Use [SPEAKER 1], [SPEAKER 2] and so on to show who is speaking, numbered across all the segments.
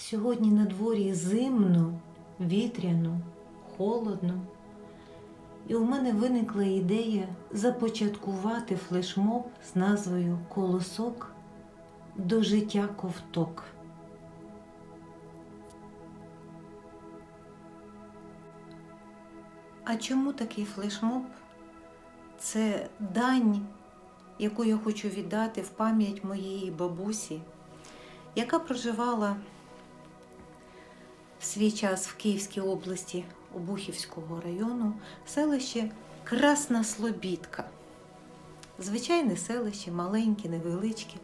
[SPEAKER 1] Сьогодні на дворі зимно, вітряно, холодно. І у мене виникла ідея започаткувати флешмоб з назвою Колосок до життя ковток. А чому такий флешмоб? Це дань, яку я хочу віддати в пам'ять моєї бабусі, яка проживала в свій час в Київській області Обухівського району селище Красна Слобідка. Звичайне селище, маленьке, невеличке.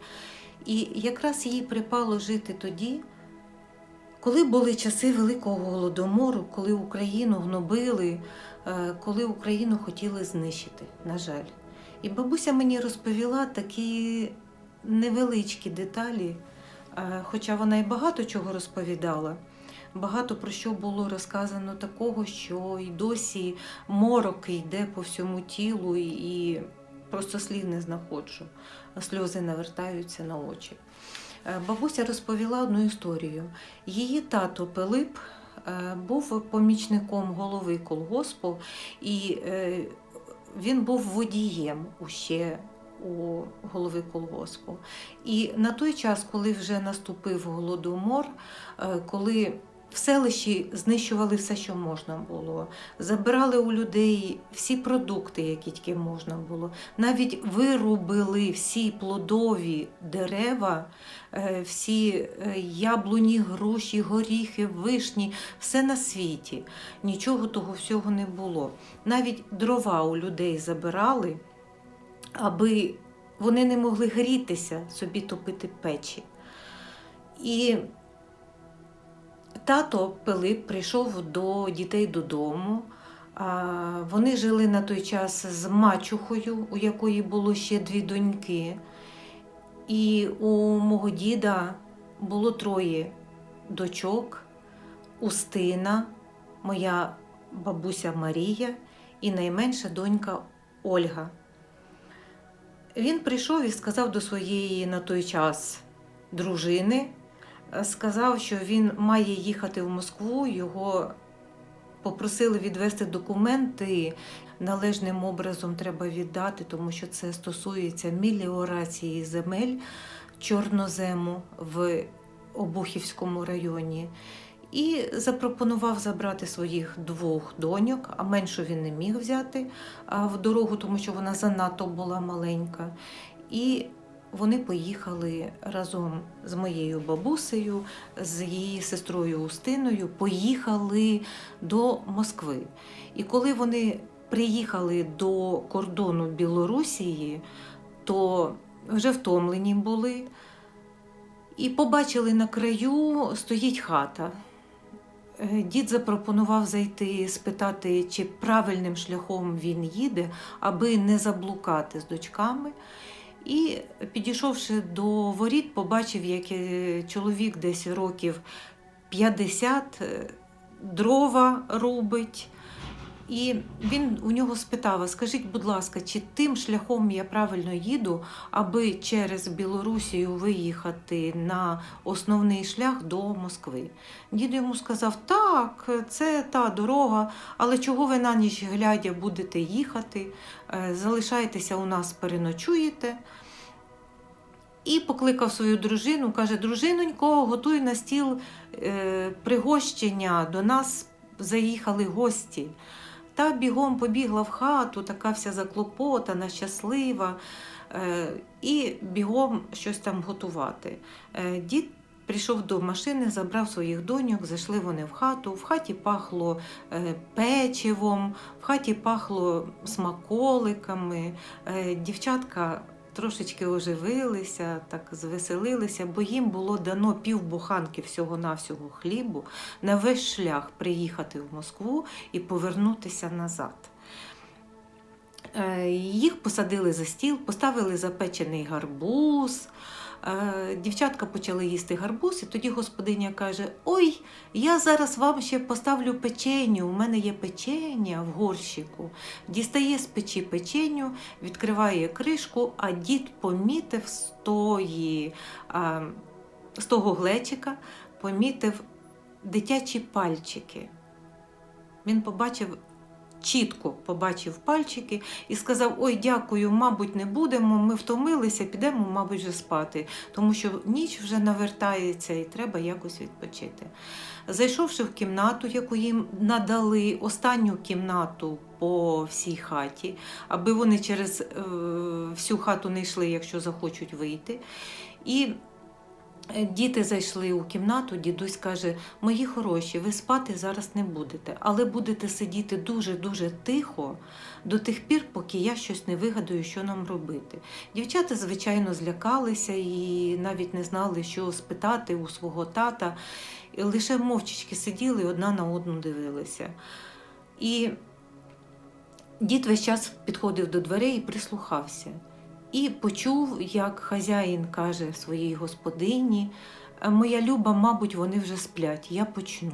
[SPEAKER 1] І якраз їй припало жити тоді, коли були часи Великого Голодомору, коли Україну гнобили, е, коли Україну хотіли знищити, на жаль. І бабуся мені розповіла такі невеличкі деталі, е, хоча вона і багато чого розповідала. Багато про що було розказано такого, що й досі морок йде по всьому тілу, і просто слів не знаходжу, сльози навертаються на очі. Е, Бабуся розповіла одну історію. Її тато Пилип е, був помічником голови колгоспу, і е, він був водієм уще у голови колгоспу. І на той час, коли вже наступив голодомор, коли в селищі знищували все, що можна було, забирали у людей всі продукти, які тільки можна було. Навіть вирубили всі плодові дерева, е, всі е, яблуні, груші, горіхи, вишні, все на світі. Нічого того всього не було. Навіть дрова у людей забирали, аби вони не могли грітися, собі топити печі. І Тато Пилип прийшов до дітей додому. Вони жили на той час з мачухою, у якої було ще дві доньки. І у мого діда було троє дочок, Устина, моя бабуся Марія і найменша донька Ольга. Він прийшов і сказав до своєї на той час дружини, сказав, що він має їхати в Москву, його попросили відвести документи. Належним образом треба віддати, тому що це стосується меліорації земель чорнозему в Обухівському районі. І запропонував забрати своїх двох доньок, а меншу він не міг взяти в дорогу, тому що вона занадто була маленька. І вони поїхали разом з моєю бабусею, з її сестрою Устиною, поїхали до Москви. І коли вони приїхали до кордону Білорусії, то вже втомлені були і побачили на краю стоїть хата. Е, Дід запропонував зайти, спитати, чи правильним шляхом він їде, аби не заблукати з дочками. І підійшовши до воріт, побачив, як е, чоловік десь років 50 е, дрова рубить. І він у нього спитав: «А скажіть, будь ласка, чи тим шляхом я правильно їду, аби через Білорусію виїхати на основний шлях до Москви? Дід йому сказав: так, це та дорога, але чого ви на ніч глядя будете їхати? Е, Залишайтеся у нас, переночуєте. І покликав свою дружину, каже: Дружинонько, готуй на стіл е, пригощення, до нас заїхали гості. Та бігом побігла в хату, така вся заклопотана, щаслива, е, і бігом щось там готувати. Е, Дід прийшов до машини, забрав своїх доньок, зайшли вони в хату. В хаті пахло е, печивом, в хаті пахло смаколиками. Дівчатка трошечки оживилися, так звеселилися, бо їм було дано півбуханки всього-навсього хлібу на весь шлях приїхати в Москву і повернутися назад. Е, Їх посадили за стіл, поставили запечений гарбуз. Е, Дівчатка почали їсти гарбуз, і тоді господиня каже: Ой, я зараз вам ще поставлю печеню. У мене є печення в горщику. Дістає з печі печеню, відкриває кришку, а дід помітив з тої. а, з того глечика помітив дитячі пальчики. Він побачив, чітко побачив пальчики і сказав: Ой, дякую, мабуть, не будемо. Ми втомилися, підемо, мабуть, вже спати, тому що ніч вже навертається і треба якось відпочити. Зайшовши в кімнату, яку їм надали, останню кімнату по всій хаті, аби вони через е, всю хату не йшли, якщо захочуть вийти. І діти зайшли у кімнату, дідусь каже: Мої хороші, ви спати зараз не будете, але будете сидіти дуже-дуже тихо до тих пір, поки я щось не вигадаю, що нам робити. Дівчата, звичайно, злякалися і навіть не знали, що спитати у свого тата. І лише мовчечки сиділи, одна на одну дивилися. І дід весь час підходив до дверей і прислухався. І почув, як хазяїн каже своїй господині: «Е, Моя люба, мабуть, вони вже сплять, я почну.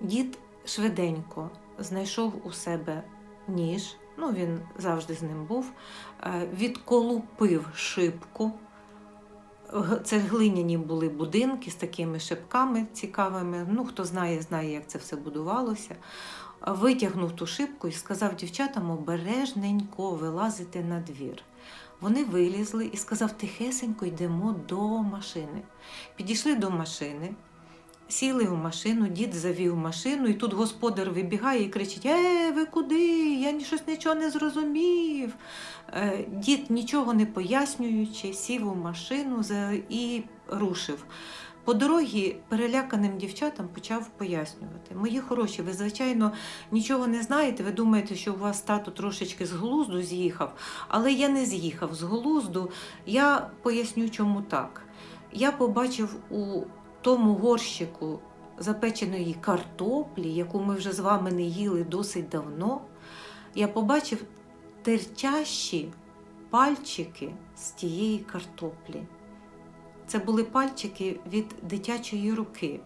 [SPEAKER 1] Дід швиденько знайшов у себе ніж, ну він завжди з ним був, е, відколупив шибку. Це глиняні були будинки з такими шибками цікавими. Ну, хто знає, знає, як це все будувалося. Витягнув ту шибку і сказав дівчатам обережненько вилазити на двір. Вони вилізли і сказав, тихесенько йдемо до машини. Підійшли до машини, сіли в машину, дід завів машину, і тут господар вибігає і кричить: Е, ви куди? Я щось нічого не зрозумів. Е, Дід, нічого не пояснюючи, сів у машину і рушив. По дорогі переляканим дівчатам почав пояснювати. Мої хороші, ви, звичайно, нічого не знаєте. Ви думаєте, що у вас тато трошечки з глузду з'їхав, але я не з'їхав з глузду. Я поясню, чому так. Я побачив у тому горщику запеченої картоплі, яку ми вже з вами не їли досить давно. Я побачив терчащі пальчики з тієї картоплі. Це були пальчики від дитячої руки.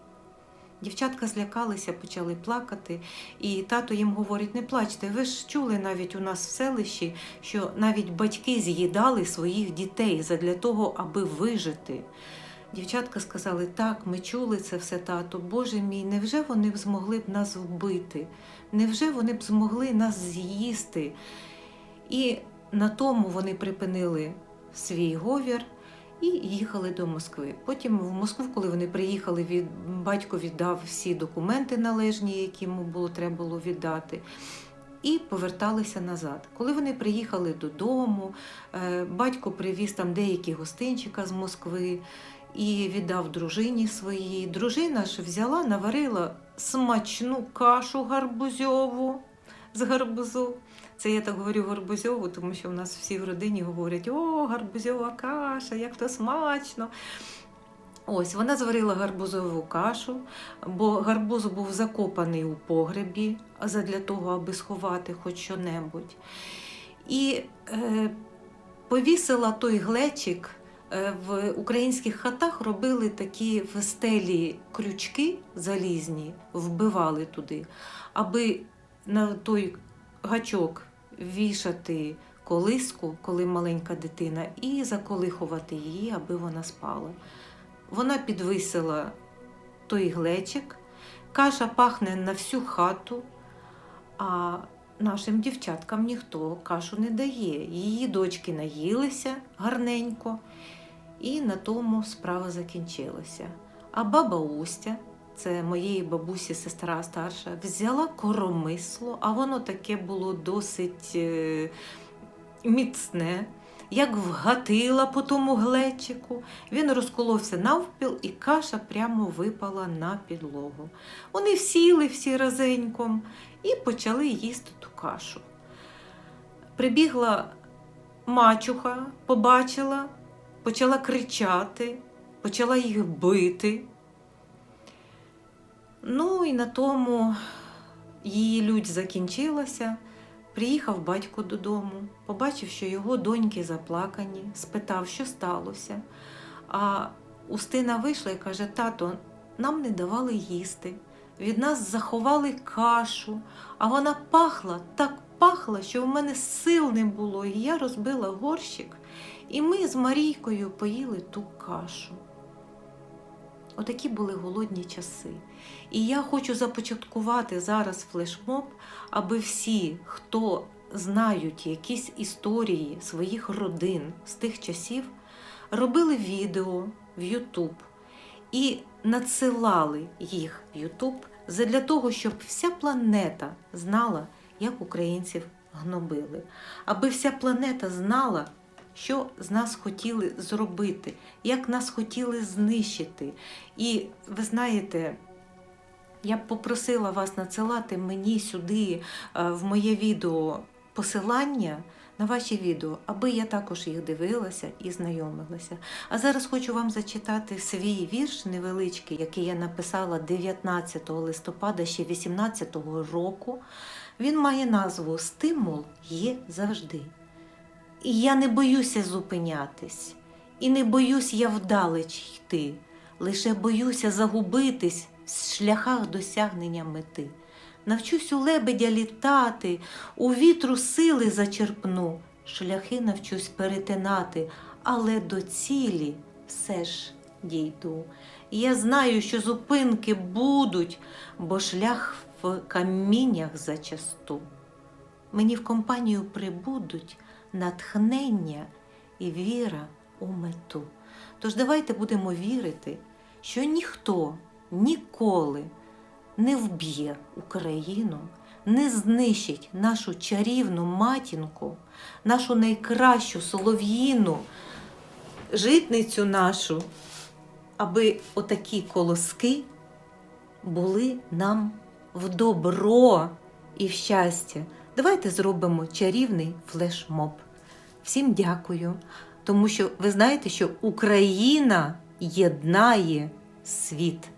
[SPEAKER 1] Дівчатка злякалися, почали плакати, і тато їм говорить: не плачте, ви ж чули навіть у нас в селищі, що навіть батьки з'їдали своїх дітей задля того, аби вижити. Дівчатка сказали, так, ми чули це все, тато. Боже мій, невже вони б змогли б нас вбити? Невже вони б змогли нас з'їсти? І на тому вони припинили свій говір і їхали до Москви. Потім в Москву, коли вони приїхали, від батько віддав всі документи належні, які йому було треба було віддати. І поверталися назад. Коли вони приїхали додому, е, батько привіз там деякі гостинчика з Москви і віддав дружині своїй. Дружина ж взяла, наварила смачну кашу гарбузьову з гарбузу. Це я так говорю гарбузьову, тому що в нас всі в родині говорять: о, гарбузьова каша, як то смачно. Ось вона зварила гарбузову кашу, бо гарбуз був закопаний у погребі задля того, аби сховати хоч що-небудь. І е, повісила той глечик. Е, В українських хатах робили такі в крючки залізні, вбивали туди, аби на той гачок вішати колиску, коли маленька дитина, і заколихувати її, аби вона спала. Вона підвисила той глечик, каша пахне на всю хату, а нашим дівчаткам ніхто кашу не дає. Її дочки наїлися гарненько, і на тому справа закінчилася. А баба Устя, це моєї бабусі сестра старша, взяла коромисло, а воно таке було досить е, міцне. Як вгатила по тому глечику, він розколовся навпіл, і каша прямо випала на підлогу. Вони сіли всі разеньком і почали їсти ту кашу. Прибігла мачуха, побачила, почала кричати, почала їх бити. Ну і на тому її лють закінчилася. Приїхав батько додому, побачив, що його доньки заплакані, спитав, що сталося. А Устина вийшла і каже: Тато, нам не давали їсти. Від нас заховали кашу, а вона пахла, так пахла, що в мене сил не було. І я розбила горщик, і ми з Марійкою поїли ту кашу. Отакі були голодні часи. І я хочу започаткувати зараз флешмоб, аби всі, хто знають якісь історії своїх родин з тих часів, робили відео в YouTube і надсилали їх в YouTube для того, щоб вся планета знала, як українців гнобили, аби вся планета знала, що з нас хотіли зробити, як нас хотіли знищити. І ви знаєте, я б попросила вас надсилати мені сюди е, в моє відео посилання на ваші відео, аби я також їх дивилася і знайомилася. А зараз хочу вам зачитати свій вірш невеличкий, який я написала 19 листопада ще 18 року. Він має назву Стимул є завжди. І я не боюся зупинятись, і не боюсь я вдалеч йти, лише боюся загубитись в шляхах досягнення мети. Навчусь у лебедя літати, у вітру сили зачерпну, шляхи навчусь перетинати, але до цілі все ж дійду. Я знаю, що зупинки будуть, бо шлях в каміннях зачасту. Мені в компанію прибудуть натхнення і віра у мету. Тож давайте будемо вірити, що ніхто ніколи не вб'є Україну, не знищить нашу чарівну матінку, нашу найкращу солов'їну, житницю нашу, аби отакі колоски були нам в добро і в щастя. Давайте зробимо чарівний флешмоб. Всім дякую, тому що ви знаєте, що Україна єднає світ.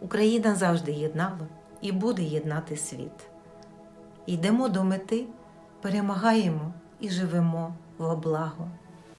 [SPEAKER 1] Україна завжди єднала і буде єднати світ. Йдемо до мети, перемагаємо і живемо во благо.